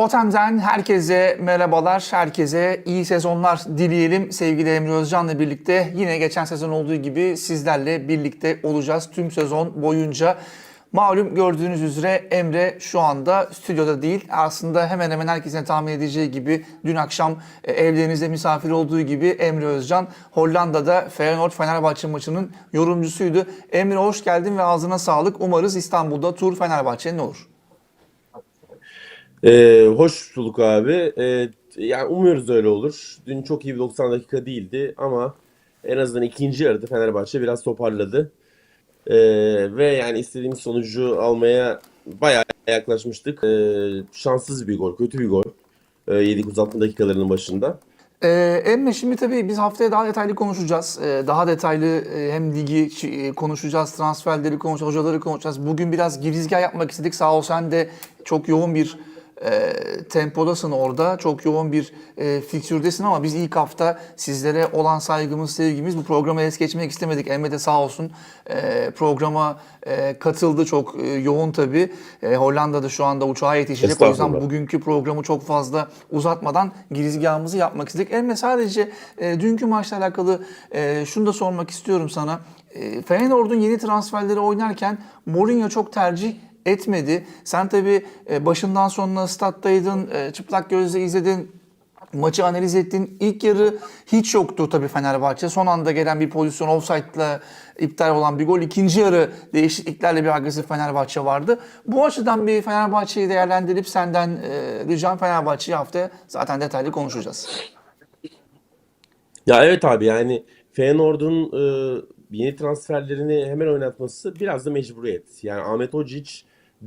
Totem'den herkese merhabalar, herkese iyi sezonlar dileyelim. Sevgili Emre Özcan'la birlikte yine geçen sezon olduğu gibi sizlerle birlikte olacağız tüm sezon boyunca. Malum gördüğünüz üzere Emre şu anda stüdyoda değil. Aslında hemen hemen herkesin tahmin edeceği gibi dün akşam e, evlerinizde misafir olduğu gibi Emre Özcan Hollanda'da Feyenoord Fenerbahçe maçının yorumcusuydu. Emre hoş geldin ve ağzına sağlık. Umarız İstanbul'da tur Fenerbahçe'nin olur. Ee, hoş bulduk abi. Ee, yani umuyoruz öyle olur. Dün çok iyi bir 90 dakika değildi ama en azından ikinci yarıda Fenerbahçe biraz toparladı. Ee, ve yani istediğimiz sonucu almaya bayağı yaklaşmıştık. Ee, şanssız bir gol, kötü bir gol. Ee, yedik uzatma dakikalarının başında. Ee, Emre şimdi tabii biz haftaya daha detaylı konuşacağız. Ee, daha detaylı e, hem ligi e, konuşacağız, transferleri konuşacağız, hocaları konuşacağız. Bugün biraz girizgah yapmak istedik. Sağ ol sen de çok yoğun bir e, tempodasın orada. Çok yoğun bir e, fiksürdesin ama biz ilk hafta sizlere olan saygımız, sevgimiz bu programı es geçmek istemedik. Emre de sağ olsun e, programa e, katıldı. Çok e, yoğun tabii. E, Hollanda'da şu anda uçağa yetişecek. O yüzden bugünkü programı çok fazla uzatmadan girizgahımızı yapmak istedik. Emre sadece e, dünkü maçla alakalı e, şunu da sormak istiyorum sana. E, Feyenoord'un yeni transferleri oynarken Mourinho çok tercih etmedi. Sen tabii e, başından sonuna stat'taydın, e, çıplak gözle izledin. Maçı analiz ettin. İlk yarı hiç yoktu tabii Fenerbahçe. Son anda gelen bir pozisyon offside'la iptal olan bir gol. İkinci yarı değişikliklerle bir agresif Fenerbahçe vardı. Bu açıdan bir Fenerbahçe'yi değerlendirip senden e, ricam Fenerbahçe'yi haftaya zaten detaylı konuşacağız. Ya evet abi yani Feyenoord'un e, yeni transferlerini hemen oynatması biraz da mecburiyet. Yani Ahmet Hodzic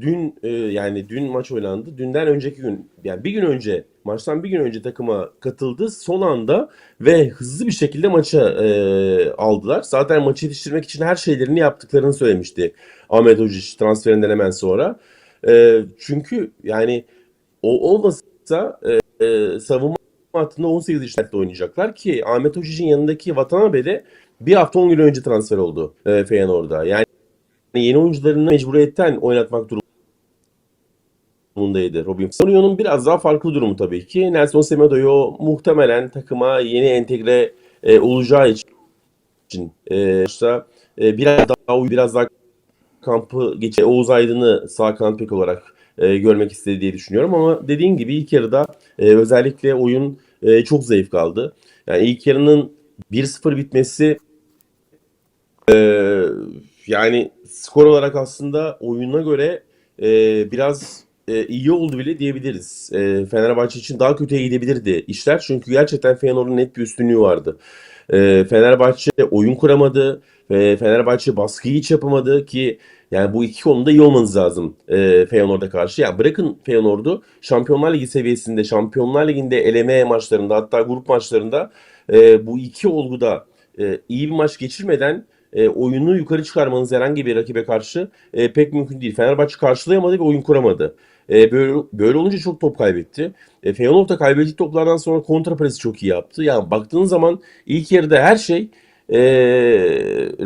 dün e, yani dün maç oynandı. Dünden önceki gün yani bir gün önce maçtan bir gün önce takıma katıldı. Son anda ve hızlı bir şekilde maça e, aldılar. Zaten maçı yetiştirmek için her şeylerini yaptıklarını söylemişti Ahmet Hodzic transferinden hemen sonra. E, çünkü yani o olmasa e, e, savunma hattında 18 işaretle oynayacaklar ki Ahmet Hocic'in yanındaki Watanabe de bir hafta 10 gün önce transfer oldu e, Feyenoord'a. Yani yeni oyuncularını mecburiyetten oynatmak durumundaydı Robin. Mourinho'nun biraz daha farklı durumu tabii ki. Nelson Semedo'yu muhtemelen takıma yeni entegre e, olacağı için e, işte, e, biraz daha biraz daha kampı geçe Oğuz Aydın'ı sağ kanat bek olarak e, görmek istedi diye düşünüyorum ama dediğin gibi ilk yarıda e, özellikle oyun e, çok zayıf kaldı. Yani ilk yarının 1-0 bitmesi e, yani skor olarak aslında oyuna göre e, biraz e, iyi oldu bile diyebiliriz. E, Fenerbahçe için daha kötüye gidebilirdi işler çünkü gerçekten Feyenoord'un net bir üstünlüğü vardı. E, Fenerbahçe oyun kuramadı ve Fenerbahçe baskıyı hiç yapamadı ki yani bu iki konuda iyi olmanız lazım e, Feyenoord'a karşı. Yani bırakın Feyenoord'u Şampiyonlar Ligi seviyesinde, Şampiyonlar Ligi'nde eleme maçlarında hatta grup maçlarında e, bu iki olguda e, iyi bir maç geçirmeden e, oyunu yukarı çıkarmanız herhangi bir rakibe karşı e, pek mümkün değil. Fenerbahçe karşılayamadı ve oyun kuramadı. E, böyle, böyle olunca çok top kaybetti. E, Feyenoord da kaybettiği toplardan sonra kontra presi çok iyi yaptı. Yani baktığınız zaman ilk yarıda her şey e,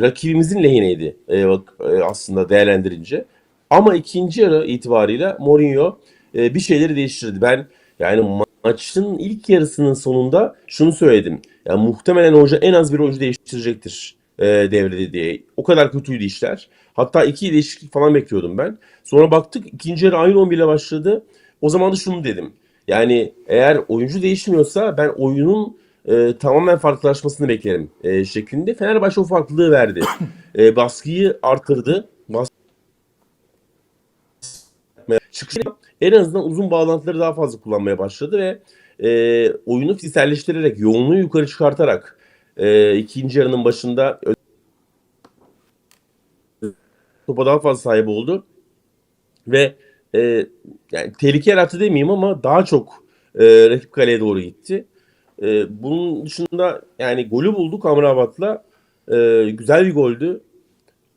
rakibimizin lehineydi e, bak, e, aslında değerlendirince. Ama ikinci yarı itibarıyla Mourinho e, bir şeyleri değiştirdi. Ben yani ma- maçın ilk yarısının sonunda şunu söyledim. Yani muhtemelen hoca en az bir oyuncu değiştirecektir e, devrede diye. O kadar kötüydü işler. Hatta iki değişiklik falan bekliyordum ben. Sonra baktık ikinci yarı aynı 11 ile başladı. O zaman da şunu dedim. Yani eğer oyuncu değişmiyorsa ben oyunun e, tamamen farklılaşmasını beklerim e, şeklinde. Fenerbahçe o farklılığı verdi. E, baskıyı artırdı. Bas çıkışı en azından uzun bağlantıları daha fazla kullanmaya başladı ve e, oyunu fiziselleştirerek, yoğunluğu yukarı çıkartarak e, ikinci yarının başında topa daha fazla sahip oldu. Ve e, yani tehlike yarattı demeyeyim ama daha çok e, rakip kaleye doğru gitti. E, bunun dışında yani golü bulduk Amrabat'la. E, güzel bir goldü.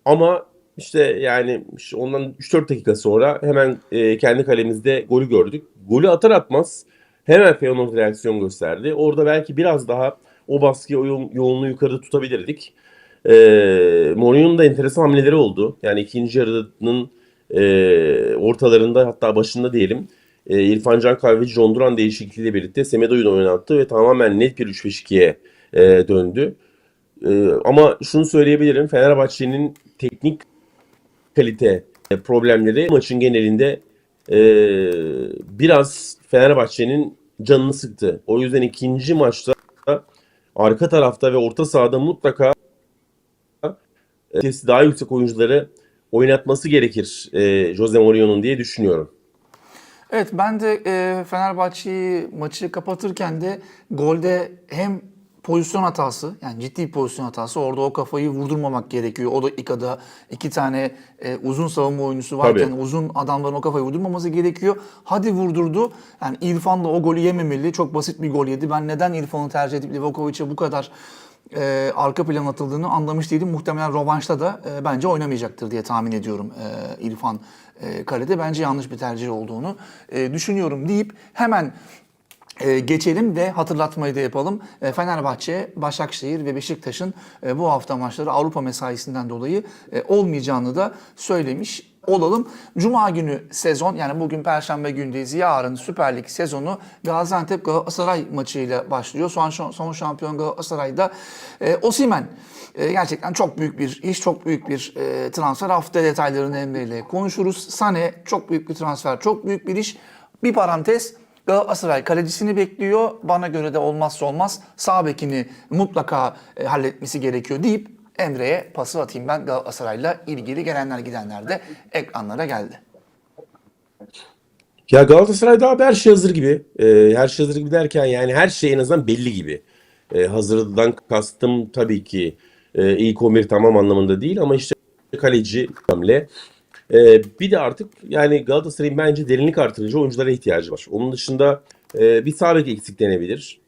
Ama işte yani işte ondan 3-4 dakika sonra hemen e, kendi kalemizde golü gördük. Golü atar atmaz hemen Feyenoord reaksiyon gösterdi. Orada belki biraz daha o baskıyı, o yo- yoğunluğu yukarıda tutabilirdik. E, Mourinho'nun da enteresan hamleleri oldu. Yani ikinci yarının e, ortalarında hatta başında diyelim e, İrfan Can Kahveci, John Duran değişikliğiyle birlikte Semedo'yu oynattı ve tamamen net bir 3-5-2'ye e, döndü. E, ama şunu söyleyebilirim. Fenerbahçe'nin teknik kalite e, problemleri maçın genelinde e, biraz Fenerbahçe'nin canını sıktı. O yüzden ikinci maçta arka tarafta ve orta sahada mutlaka sesi daha yüksek oyuncuları oynatması gerekir e, Jose Mourinho'nun diye düşünüyorum. Evet ben de e, Fenerbahçe'yi maçı kapatırken de golde hem pozisyon hatası yani ciddi pozisyon hatası orada o kafayı vurdurmamak gerekiyor. O dakikada iki tane e, uzun savunma oyuncusu varken Tabii. uzun adamların o kafayı vurdurmaması gerekiyor. Hadi vurdurdu. Yani İrfan da o golü yememeli. Çok basit bir gol yedi. Ben neden İrfan'ı tercih edip Livakovic'e bu kadar e, arka plan atıldığını anlamış değilim. Muhtemelen rovanşta da e, bence oynamayacaktır diye tahmin ediyorum e, İrfan e, kalede. Bence yanlış bir tercih olduğunu e, düşünüyorum deyip hemen e, geçelim ve hatırlatmayı da yapalım. E, Fenerbahçe, Başakşehir ve Beşiktaş'ın e, bu hafta maçları Avrupa mesaisinden dolayı e, olmayacağını da söylemiş olalım. Cuma günü sezon yani bugün Perşembe gündeyiz. Yarın Süper Lig sezonu Gaziantep Galatasaray maçıyla başlıyor. Son, son şampiyon Galatasaray'da e, Osimen e, gerçekten çok büyük bir iş, çok büyük bir e, transfer. Hafta detaylarını Emre ile konuşuruz. Sane çok büyük bir transfer, çok büyük bir iş. Bir parantez Galatasaray kalecisini bekliyor. Bana göre de olmazsa olmaz sağ bekini mutlaka e, halletmesi gerekiyor deyip Emre'ye pası atayım ben Galatasaray'la ilgili gelenler gidenler de ekranlara geldi. Ya Galatasaray'da abi her şey hazır gibi. Ee, her şey hazır gibi derken yani her şey en azından belli gibi. Ee, hazırdan kastım tabii ki e, ilk 11 tamam anlamında değil ama işte kaleci hamle. Ee, bir de artık yani Galatasaray'ın bence derinlik artırıcı oyunculara ihtiyacı var. Onun dışında e, bir sağ bek eksiklenebilir.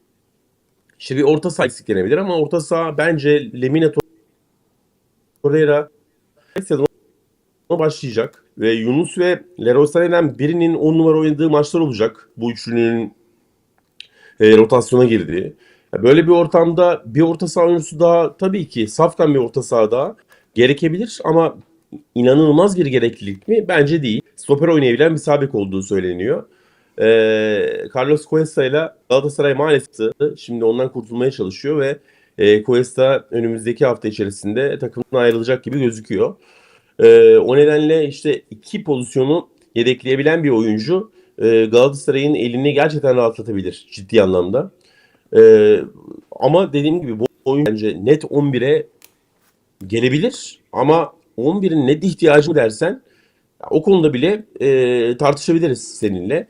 İşte bir orta saha eksiklenebilir ama orta saha bence Lemina Torreira sezona başlayacak. Ve Yunus ve Leroy Sané'den birinin 10 numara oynadığı maçlar olacak. Bu üçlünün e, rotasyona girdiği. Böyle bir ortamda bir orta saha oyuncusu daha tabii ki safkan bir orta saha daha gerekebilir ama inanılmaz bir gereklilik mi? Bence değil. Stoper oynayabilen bir sabek olduğu söyleniyor. E, Carlos Cuesta ile Galatasaray maalesef şimdi ondan kurtulmaya çalışıyor ve e, Cuesta önümüzdeki hafta içerisinde takımdan ayrılacak gibi gözüküyor. Ee, o nedenle işte iki pozisyonu yedekleyebilen bir oyuncu e, Galatasaray'ın elini gerçekten rahatlatabilir ciddi anlamda. Ee, ama dediğim gibi bu oyun bence net 11'e gelebilir ama 11'in net ihtiyacı dersen o konuda bile e, tartışabiliriz seninle. E,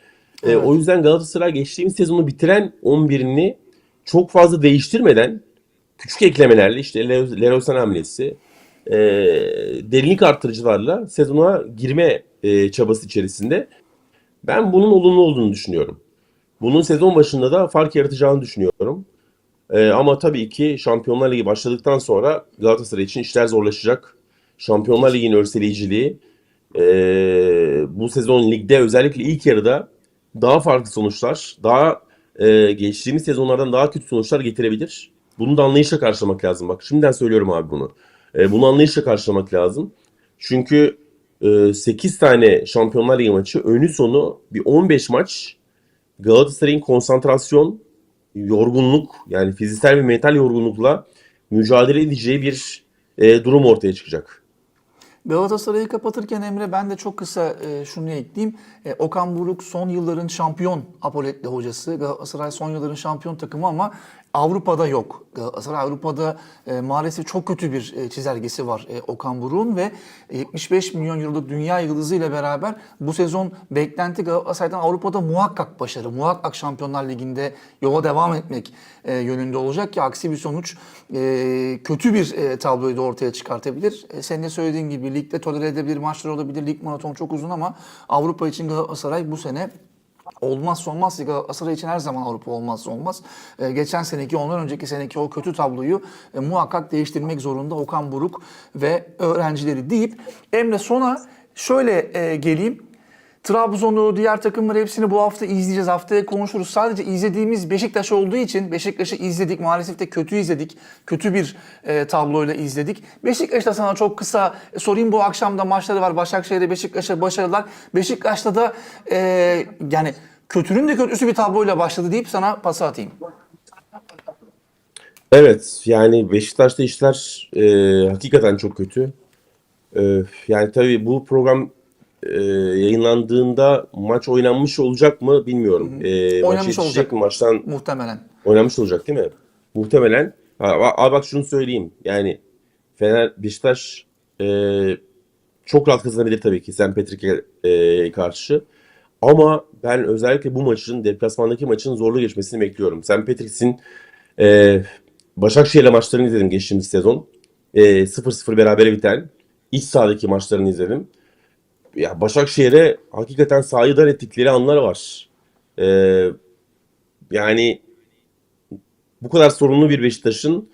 Evet. o yüzden Galatasaray geçtiğimiz sezonu bitiren 11'ini çok fazla değiştirmeden küçük eklemelerle işte Sané hamlesi e, derinlik arttırıcılarla sezona girme e, çabası içerisinde. Ben bunun olumlu olduğunu düşünüyorum. Bunun sezon başında da fark yaratacağını düşünüyorum. E, ama tabii ki Şampiyonlar Ligi başladıktan sonra Galatasaray için işler zorlaşacak. Şampiyonlar Ligi'nin örseleyiciliği e, bu sezon ligde özellikle ilk yarıda daha farklı sonuçlar, daha e, geçtiğimiz sezonlardan daha kötü sonuçlar getirebilir. Bunu da anlayışla karşılamak lazım. Bak şimdiden söylüyorum abi bunu. E, bunu anlayışla karşılamak lazım. Çünkü e, 8 tane Şampiyonlar Ligi maçı önü sonu bir 15 maç Galatasaray'ın konsantrasyon, yorgunluk yani fiziksel ve mental yorgunlukla mücadele edeceği bir e, durum ortaya çıkacak. Galatasaray'ı kapatırken Emre ben de çok kısa e, şunu ekleyeyim. E, Okan Buruk son yılların şampiyon Apoletli hocası. Galatasaray son yılların şampiyon takımı ama Avrupa'da yok. Galatasaray Avrupa'da e, maalesef çok kötü bir e, çizelgesi var e, Okan Buruk'un ve 75 milyon euroluk dünya yıldızı ile beraber bu sezon beklenti Galatasaray'dan Avrupa'da muhakkak başarı, muhakkak Şampiyonlar Ligi'nde yola devam etmek e, yönünde olacak ki aksi bir sonuç e, kötü bir e, tabloyu da ortaya çıkartabilir. E, senin de söylediğin gibi ligde tolere edebilir maçlar olabilir. Lig maratonu çok uzun ama Avrupa için Galatasaray bu sene olmazsa olmaz. Galatasaray için her zaman Avrupa olmazsa olmaz. Ee, geçen seneki, ondan önceki seneki o kötü tabloyu e, muhakkak değiştirmek zorunda Okan Buruk ve öğrencileri deyip Emre sona şöyle e, geleyim. Trabzon'u, diğer takımları hepsini bu hafta izleyeceğiz. Haftaya konuşuruz. Sadece izlediğimiz Beşiktaş olduğu için Beşiktaş'ı izledik. Maalesef de kötü izledik. Kötü bir e, tabloyla izledik. Beşiktaş'ta sana çok kısa e, sorayım. Bu akşam da maçları var. Başakşehir'de Beşiktaş'a başarılar. Beşiktaş'ta da e, yani kötünün de kötüsü bir tabloyla başladı deyip sana pası atayım. Evet yani Beşiktaş'ta işler e, hakikaten çok kötü. E, yani tabii bu program e, yayınlandığında maç oynanmış olacak mı bilmiyorum. E, maç Oynamış yetişecek olacak. mi maçtan Muhtemelen. oynanmış olacak değil mi? Muhtemelen. Ha, bak şunu söyleyeyim. Yani Fener Beşiktaş e, çok rahat kazanabilir tabii ki St. Patrick'e e, karşı. Ama ben özellikle bu maçın, deplasmandaki maçın zorlu geçmesini bekliyorum. St. Patrick's'in e, Başakşehir'le maçlarını izledim geçtiğimiz sezon. E, 0-0 berabere biten iç sahadaki maçlarını izledim. Ya Başakşehir'e hakikaten sahayı dar ettikleri anlar var. E, yani bu kadar sorunlu bir Beşiktaş'ın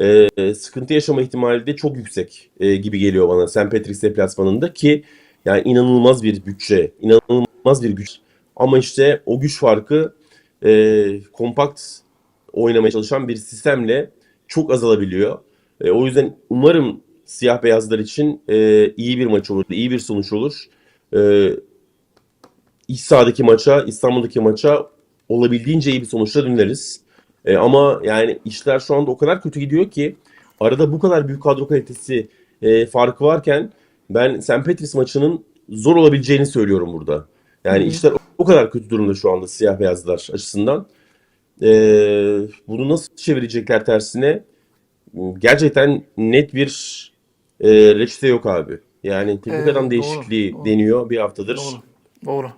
e, sıkıntı yaşama ihtimali de çok yüksek e, gibi geliyor bana St. Patrick's deplasmanında ki yani inanılmaz bir bütçe, inanılmaz bir güç. Ama işte o güç farkı e, kompakt oynamaya çalışan bir sistemle çok azalabiliyor. E, o yüzden umarım siyah beyazlar için e, iyi bir maç olur, iyi bir sonuç olur. E, iç sahadaki maça, İstanbul'daki maça olabildiğince iyi bir sonuçla döneriz. E, ama yani işler şu anda o kadar kötü gidiyor ki arada bu kadar büyük kadro kalitesi e, farkı varken ben St. Patrick's maçının zor olabileceğini söylüyorum burada. Yani işler o kadar kötü durumda şu anda siyah beyazlar açısından. E, bunu nasıl çevirecekler tersine? Gerçekten net bir e, reçete yok abi. Yani teknik Evet, adam değişikliği doğru. deniyor bir haftadır. Doğru. Doğru.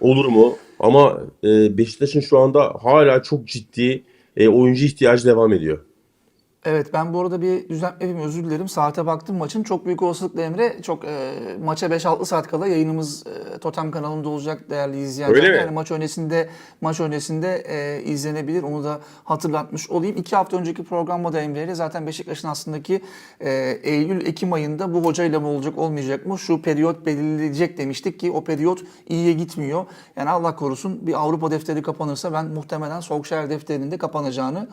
Olur mu? Ama e, Beşiktaş'ın şu anda hala çok ciddi e, oyuncu ihtiyacı devam ediyor. Evet ben bu arada bir düzeltme yapayım özür dilerim. Saate baktım maçın çok büyük olasılıkla Emre çok e, maça 5-6 saat kala yayınımız e, Totem kanalında olacak değerli izleyenler. Öyle mi? Yani maç öncesinde maç öncesinde e, izlenebilir. Onu da hatırlatmış olayım. İki hafta önceki programda da Emre ile zaten Beşiktaş'ın aslındaki e, Eylül-Ekim ayında bu hocayla mı olacak olmayacak mı şu periyot belirleyecek demiştik ki o periyot iyiye gitmiyor. Yani Allah korusun bir Avrupa defteri kapanırsa ben muhtemelen Solskjaer defterinin de kapanacağını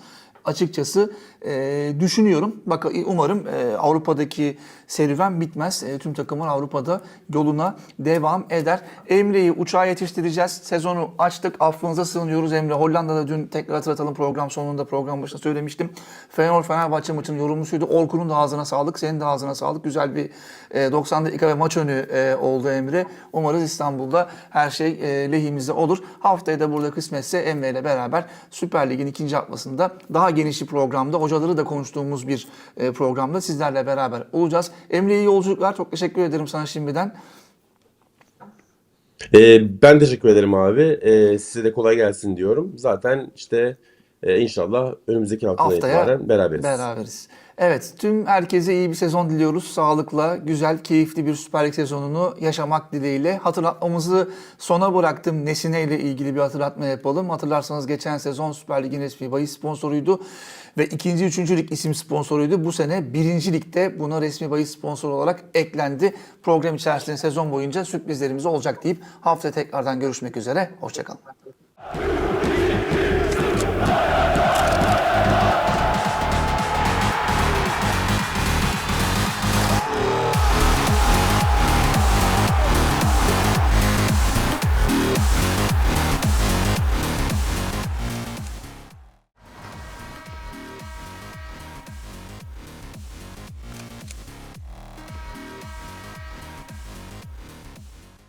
açıkçası e, düşünüyorum. Bak umarım e, Avrupa'daki serüven bitmez. E, tüm takımın Avrupa'da yoluna devam eder. Emre'yi uçağa yetiştireceğiz. Sezonu açtık. Affınıza sığınıyoruz Emre. Hollanda'da dün tekrar hatırlatalım program sonunda program başında söylemiştim. Feyenoord Fenerbahçe maçının yorumcusuydu. Orkun'un da ağzına sağlık. Senin de ağzına sağlık. Güzel bir e, 90 dakika ve maç önü e, oldu Emre. Umarız İstanbul'da her şey e, lehimize olur. Haftaya da burada kısmetse Emre ile beraber Süper Lig'in ikinci atmasında daha geniş bir programda hocaları da konuştuğumuz bir e, programda sizlerle beraber olacağız. Emre iyi yolculuklar. Çok teşekkür ederim sana şimdiden. E, ben teşekkür ederim abi. E, size de kolay gelsin diyorum. Zaten işte e, inşallah önümüzdeki haftadan Haftaya itibaren beraberiz. Beraberiz. Evet, tüm herkese iyi bir sezon diliyoruz. Sağlıkla, güzel, keyifli bir Süper Lig sezonunu yaşamak dileğiyle. Hatırlatmamızı sona bıraktım. Nesine ile ilgili bir hatırlatma yapalım. Hatırlarsanız geçen sezon Süper Lig'in resmi bahis sponsoruydu. Ve ikinci, üçüncü lig isim sponsoruydu. Bu sene birinci ligde buna resmi bahis sponsoru olarak eklendi. Program içerisinde sezon boyunca sürprizlerimiz olacak deyip haftaya tekrardan görüşmek üzere. Hoşçakalın.